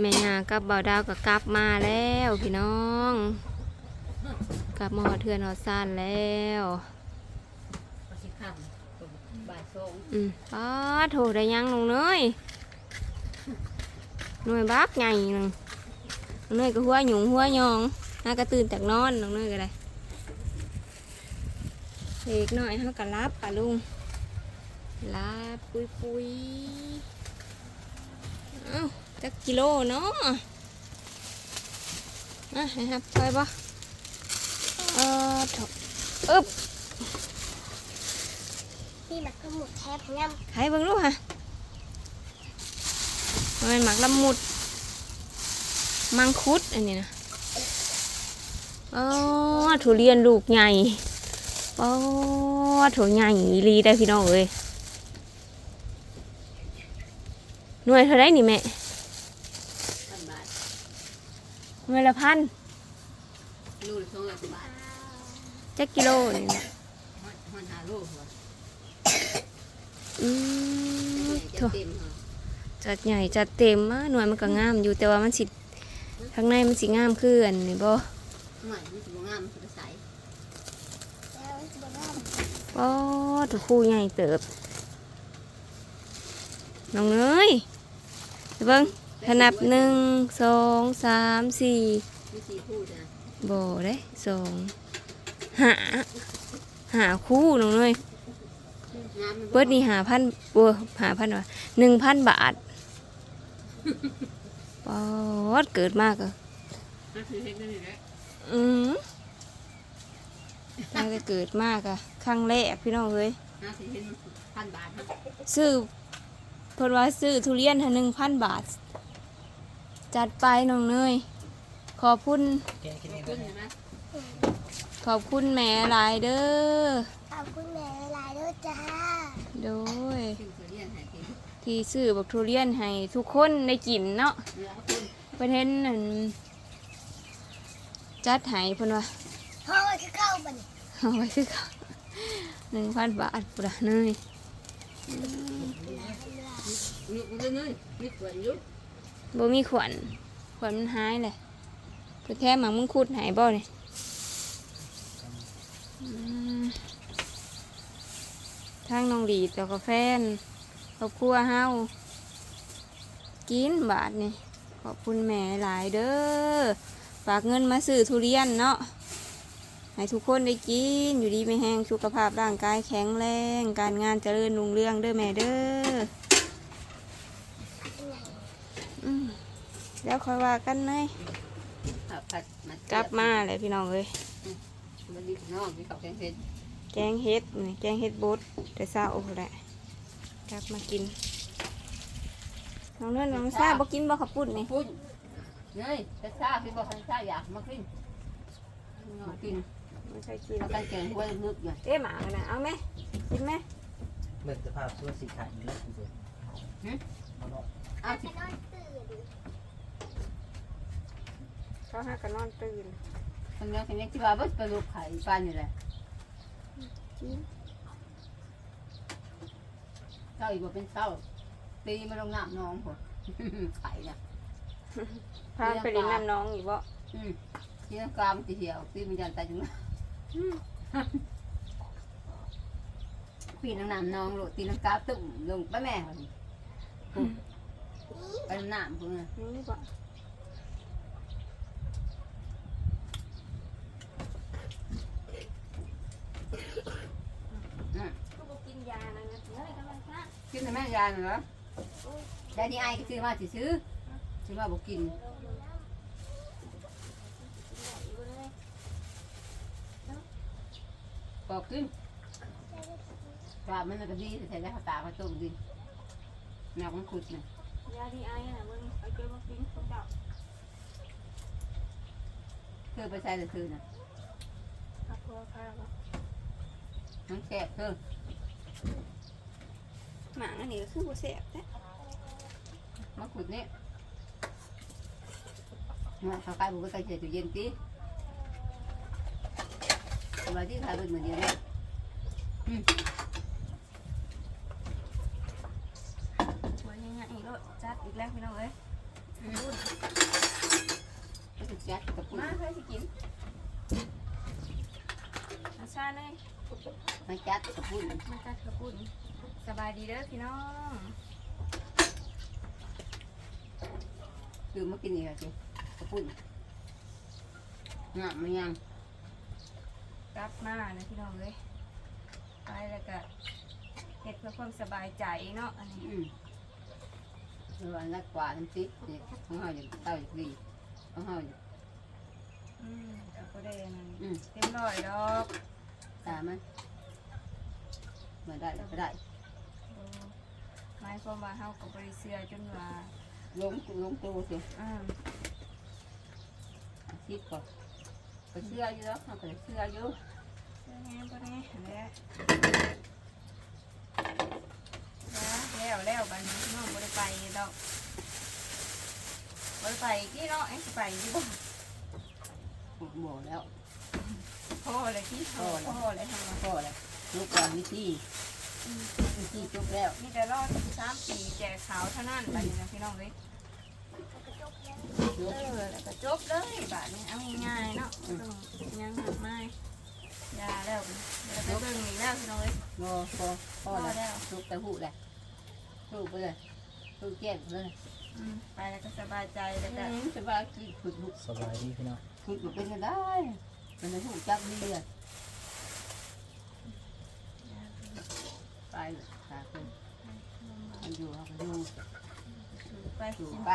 แม่ยากับบ่าวดาวก็กลับมาแล้วพี่น้อง กลับมาหอเทือนหอดซานแล้วอืมป้าโถได้ยังลงเนยหน่วยบักใหญ่หนึงน้องเนยก็หัวหยุงหัวยองน่าก็ตื่นจากนอนน้องเนยก็ได้เด็กหน่อยเขาก็รับป่ะลุงรับปุยปุยเอ้า จักกิโลเนาะอะให้ครับช่วยปะเออถกอึ๊บนี่มันก็หมุดแทบง่ำใครเบิ่งลูกฮะมันเป็นหมักละมุด มังคุดอันนี้นะอ๋อทุเรียนลูกใหญ่อ๋อถั่วใหญ่อีหลีได้พี่น้องเอ้ยหน่วยเท่าไรนี่แม่ พันบาท หน่วยละพันลูกละสองร้อยกว่าบาทจักกิโลนี่นะฮอดฮอดหาลูกเหรออืมจะถั่วเต็มเหรอจัดใหญ่จัดเต็มมากหน่วยมันก็งามอยู่แต่ว่ามันสิข้างในมันสิงามขึ้นนี่บ่หน่อยมันสิบ่งามมันสิบ่ใสแล้วจะบอกว่าอ๋อถูกคู่ใหญ่เติบน้องเนยเบิ้ง ถนับหนึ่งสองสามสี่มีสี่คู่จ้ะโบได้สองหาหาคู่น้องเนยงามมันเบิดนี่หาพันบัวหาพันวะหนึ่งพันบาทปอดเกิดมากอะนั่นคือเฮ็ดนั่นนี่แหละอืมน่าจะเกิดมากอะครั้งแรกพี่น้องเอ้ยน่าสิเฮ็ดพันบาทนะซื้อเพนว่าซื้อทุเรียนหนึ่งพันบาท จัดไปน้องเนยขอบคุณขอบคุณใช่ไหมขอบคุณแม่หลายเด้อ ขอบคุณแม่หลายด้วยจ้าโดยขึ้นตัวเรียนให้กินที่ซื้อบักทุเรียนให้ทุกคนได้กินเนาะเนื้อขอบคุณเพิ่นเห็นนั่นจัดให้เพิ่นว่าพ่อว่าจะเข้าบัดนเอาไว้คือเขาหนึ่งพันบาทปุระเนยนึกนึกนึกนึกกวนอยู่ บ่มีขวัญขวัญมันหายเลยเพิ่นแท้หมังมึงคุดหายบ่เนี่ยทางน้องดีต่อกับแฟนครอบครัวเฮากินบาทนี่ขอบคุณแม่หลายเด้อฝากเงินมาซื้อทุเรียนเนาะให้ทุกคนได้กินอยู่ดีไม่แห้งสุขภาพร่างกายแข็งแรง การงานเจริญรุ่งเรืองเด้อแม่เด้อม แล้วค่อยว่ากันเลยผัดผัดมันกลับมาเลยพี่น้องเอ้ยมันดีน้องที่เขาแกงเฮ็ดแกงเฮ็ดนี่แกงเฮ็ดบดแต่เช้าโอ้โหแหละกลับมากินน้องเนื่นน้องซาบ่กินบ่ขับปุ่นนี่ปุ้นเฮ้ยจะชาพี่บอกคันชาอยากมากินมากินไม่ใช่กินแล้วกันแกงห้วยนึกอยู่เอ๊ะหมากันนะเอาไหมกินไหมเหมือนสภาพตัวสีขาวอยู่แล้วคุณเบนเอาเนาะอ้าวสิจะนอนตื่น เขาหากันนอนตื่นคนเดียวคนนี้ที่ว่าบ่ไปลูกไข่ปานอยู่แหละกินเศร้าอีกว่าเป็นเศร้าตีมาลงน้ำน้องผมไข่น่ะพาไปเล่นน้ำน้องอีกบ่อืมที่น้ำกลางตีเหี่ยวตีมันยันตายจังเลยปีน้ำน้ำน้องลูกตีน้ำกาตุ่มลงไปแม่คนนี้ไปน้ำน้ำพุ่นน่ะนี่บ่ก็บ่กินยานะเนี่ยเฮ้ยกำลังซะ กินแต่แม่ ยายเหรอแต่นี่ไอ้ก็ซื้อมาสิซื้อซื้อมาบอกกินบอกกินปลามันก็ดีแต่ใส่ได้ข้าวตาข้าวต้มดีแนวมันขุดน่ะยาดีไอน่ะมึงเอาเก็บมากินของเจ้าเธอไปใส่แต่เธอน่ะเอาพวกข้าวบ่มันแสบเธอ หมาอันนี้ก็คือบ่แซ่บแท้มาขุดนี่มาเขาขายบุกไปใส่ตู้เย็นตีสบายที่ขายเป็นเหมือนเดียวเลยอืมสวยยังไงอีกแล้วจัดอีกแล้วพี่น้องเอ้ยก็จะจัดกับปุ่นมาเพื่อสิกินอาชาเลยมาจัดกับปุ่นมาจัดกระปุ่น สบายดีเด้อพี่น้องคือมากินนี่ค่ะจีกับปุ่นงามมันยังกลับมานะพี่น้องเลยไปแล้วก็เฮ็ดเพื่อความสบายใจเนาะอันนี้อืมระวังรักกว่าน้ำติ๊กเนี่ยของเฮาอย่างเต้าอย่างดีของเฮาอย่างอืมแต่ก็ได้อันนั้นอืมเต็มร้อยดอกตามมันมาได้ก็ได้โอ้หมายความว่าเฮาก็บ่ได้เชื่อจนว่าลงลงตัวสิอ่าคิดก่อนก็เชื่ออยู่แล้วเขาก็เชื่ออยู่เชื่อแน่บ่แน่อันนี้แล้วแล้วบัดนี้พี่น้องบ่ได้ไปดอกบ่ได้ไปกี่เนาะเอ็งสิไปอยู่บ่บอกแล้วพ่อเลยที่พ่อพ่อเลยทำมาพ่อเลยลูกก่อนวิธี วิธีจบแล้วมีแต่รอดสามปีแจกขาวเท่านั้นบัดนี้นะพี่น้องเลยจบเออแล้วก็จบเลยบาดนี้เอาง่ายๆเนาะบ่ต้องยังหักไม้ยาแล้วแล้วก็เบิ่งอีกแล้วพี่น้องเลยงอพอพอแล้วลูกแต่หูแหละลูกไปเลยลูกแจ้งเลยอืมไปแล้วก็สบายใจแล้วก็สบายคือฝึกลูกสบายดีพี่น้องฝึกลูกเป็นก็ได้มันจะหูจักดีเลย ไปตาคุณมันอยู่เขาก็อยู่ไปอยู่นไปไป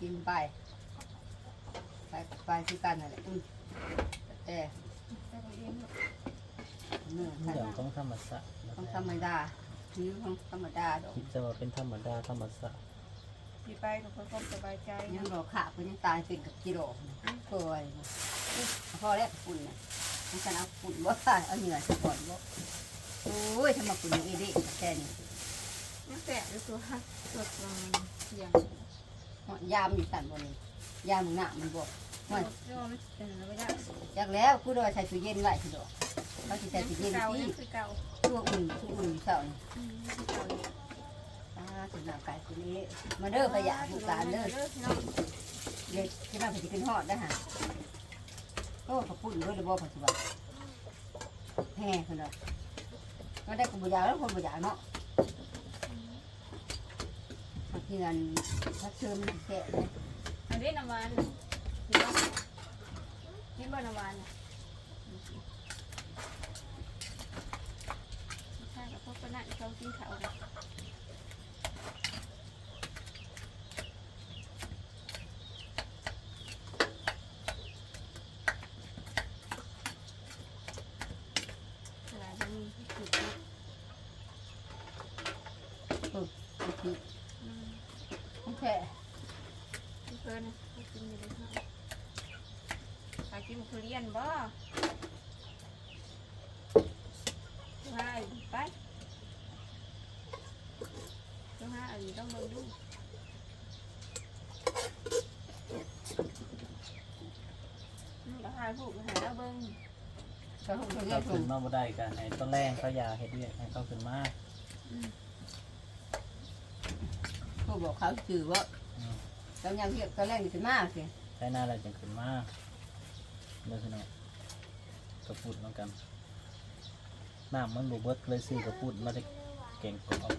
กินไปไปไปที่กันนั่นแหละอืมแต่เองลูกเนื้อเรื่องสัตว์ของธรรมชาติของธรรมดาคือของธรรมดาดอกคิดจะว่าเป็นธรรมดาธรรมชาติพี่ไปกับคนความสบายใจยังรอขาเพิ่นยังตายเป็นกับกิโลเคยพอแล้วฝุ่นนะมันกันเอาฝุ่นบ่าตายเอาเหงื่อซะก่อนบ่า โอ้ยทำไมฝุ่นอย่างนี้ดิแค่นี้ยังแตะอยู่ตัวฮักตัวตรงเสียงยามอยู่สั่นบ่นี่ยามหน้ามันบ่โอ้ยโยมเออไม่ได้จักแล้วกูว่าใส่ตู้เย็นไว้สิดอกเขาสิใส่ยังตู้คืเย็อนเก่าที่ยังคือเก่าตัวอุ่นตัวอุ่นอยู่เช้านี่อืมยังคือเก่าอยู่อ่าถึงหน้าไก่ตัวนี้มาเด้อพะยาลูกหลานเด้อพี่น้องเด็กที่มาเพิ่นสิขึ้นฮอดได้อฮะโอ้ขอบคุณด้วยเด้อบ่ปัจจุบันแฮ่เพิ่นน่ะ มันได้คนบุญยาแล้วคนบุญยาเนาะบางทีอันถ้าเชิญมันสิแกะเลยอันนี้น้ำหวานพี่น้องกินบ่น้ำหวานน่ะใช่กับพวกคนนั้นเขากินข้าวกัน เวลามันมีผิดเนาะบางทีอืมมันแค่เพิ่นน่ะเขากินอยู่เลยค่ะไปกินทุเรียนบ่ไปไปต้องหาอันนี้ต้องเบิ่งดูอืมก็หาผูกก็หาแล้วเบิ่ง เขาคงจะเรีเขายกขึ้นผมมาบ่ได้กันให้ต้นแรงเขาอยาเฮ็ดเวียกให้เขาขึ้นมาเขาบอกเขาชื่อว่าเรายังเรียกเขาแรงขึ้นมากสิใช้หน้าอะไรจังขึ้นมาเด้อพี่น้องกระปุดเหมือนกันน้ำมันบ่เบิดเลยซื้อกระปุดมาได้เก่งกว่าเอา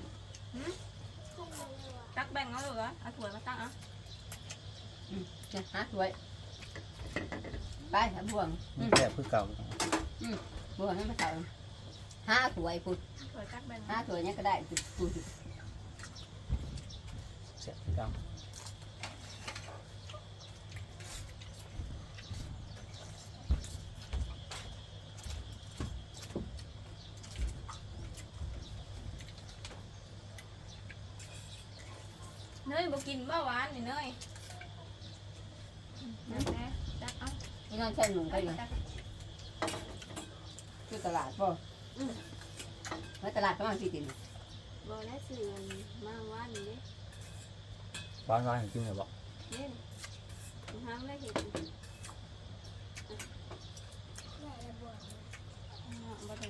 ตักแบ่งเอาลูกเหรอเอาถ้วยมาตักเอาอืมจะหาถ้วยไปหาบ่วงมันแซ่บคือเก่า บ่วงให้มาใส่หาถ้วยพุดถ้วยตักแบ่งหาถ้วยเนี้ก็ได้พุดพุดแซ่บคือเก่าเนยบ่กินบ่หวานนี่เนยนั่นแหละตักเอานี่นั่นใช่หนุ่มไปเลย ตักคือตลาดป่ะไว้ตลาดประมาณสี่ตินบ่ได้ซื้อมาหวานนี่เด้หวานๆจริงๆเลยบอกเล่นห้ามได้เห็นแม่ระบวงบ่ไ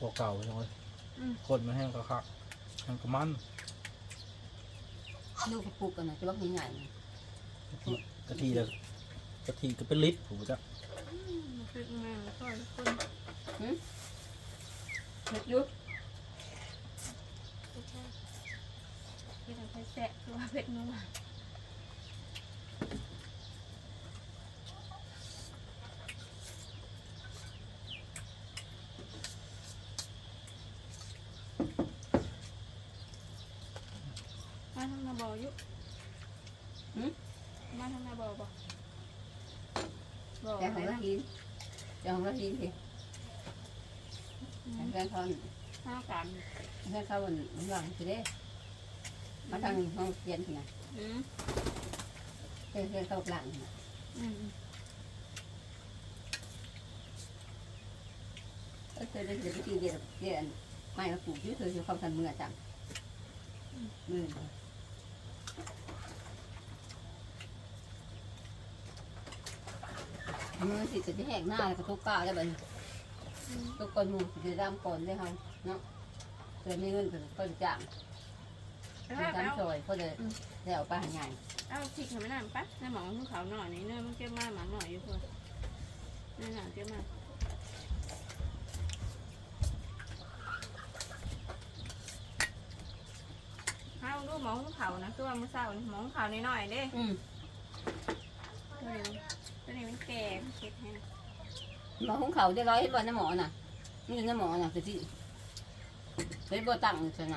กว่าเก่าใช่ไหมอืม คนมันแห้งกระคักแห้งกระมันลูกกระปุกกันนะจะว่าใหญ่ๆนะกะทิกะทิเลยกะทิก็เป็นลิตรผมจะคือแม่ก็คนเล็กยุบที่เราใช้แสะคือว่าเป็ดนัวมาทำนาบอยุมาทำนาบอบ่บ่ แต่ของไหนละนะหินแต่ของละหินสิแต่แฟนเขาห้ากันแฟนเขาวันหลังสิเด้มาทางห้องเรียนสินะอืมแฟนแฟนเขาหลังนะอืมเออเคยได้เดี๋ยวไปตีเดียดเดียดไม่มาปลูกยืดเธอจะความทันมือจังมือ มือสิจะแหกหน้าแล้วก็ทุกก้าวได้บ่ทุกคนมือสิจะดำก่อนได้เขาเนาะเคยไม่เงินก็ก็จ้างเอาเป็นเอาจำซอยก็จะได้เอาไปหาใหญ่เอาพริกทำไมน้ำปะในหมองของเขาหน่อยนี่เนื้อมันเก็บมาหมาหน่อยอยู่เพื่อนในหนังเก็บมาเอาดูหมองของเขานะคือว่ามือเศร้านี่หมองของเขานิดหน่อยๆเด้อืม ตัวนี้ตัวนี้มันแก่มันเก็ดให้หมอของเขาได้ร้อยให้บ่น้ำหมอน่ะนี่น้ำหมอน่ะสิที่ได้บ่ตังค์ใช่ไหม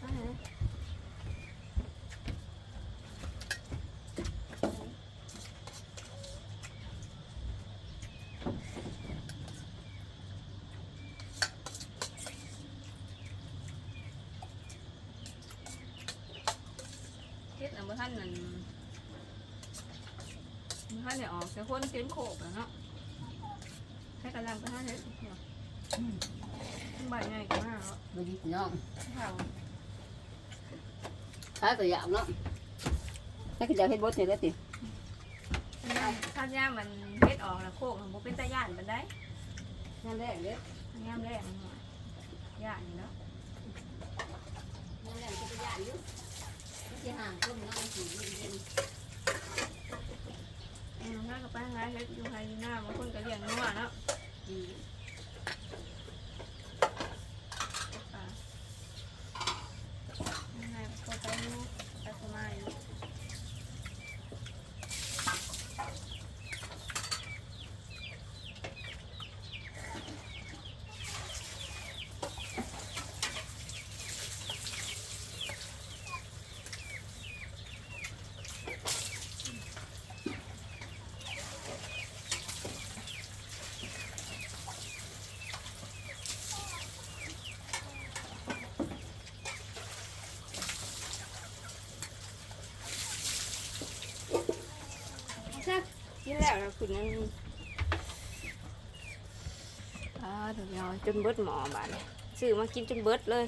เอาเลยเฮ็ดเอาบ่ทันนั่นบ่ทันได้ออกแต่คนเต็มโขกแล้วเนาะให้กำลังไปหาเฮ็ดเนาะมันใบใหญ่กันมากแล้วบ่ดีน้องข้าวขายตัวอย่างเนาะถ้าคือจะเฮ็ดบ่เสร็จแล้วติข้าวย่ามันเฮ็ดออกแล้วโคกมันบ่เป็นตาย่านปานใดนั่นแรกเด้ข้าวย่ามแรกมันหน่อยย่านอยู่แล้วนั่นแรกจะย่านอยู่ ที่ห่างต้มน้องสิเย็นอืมถ้าก็ไปหาเฮ็ดอยู่ไผอยู่หน้าบางคนก็เลี้ยงงัวเนาะๆอืมปลายังไงก็ไปอยู่ไปสมัย ขึ้นะคุณนั่นอ่าเดี๋ยวจนเบิดหมอบาดซื้อมากินจนเบิดเลย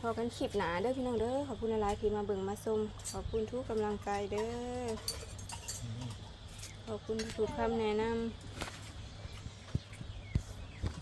พอกันคลิปหนาเด้อพี่น้องเด้อขอบคุณหลายที่มาเบิ่งมาชมขอบคุณทุกกำลังใจเด้อขอบคุณทุกคำแนะนำ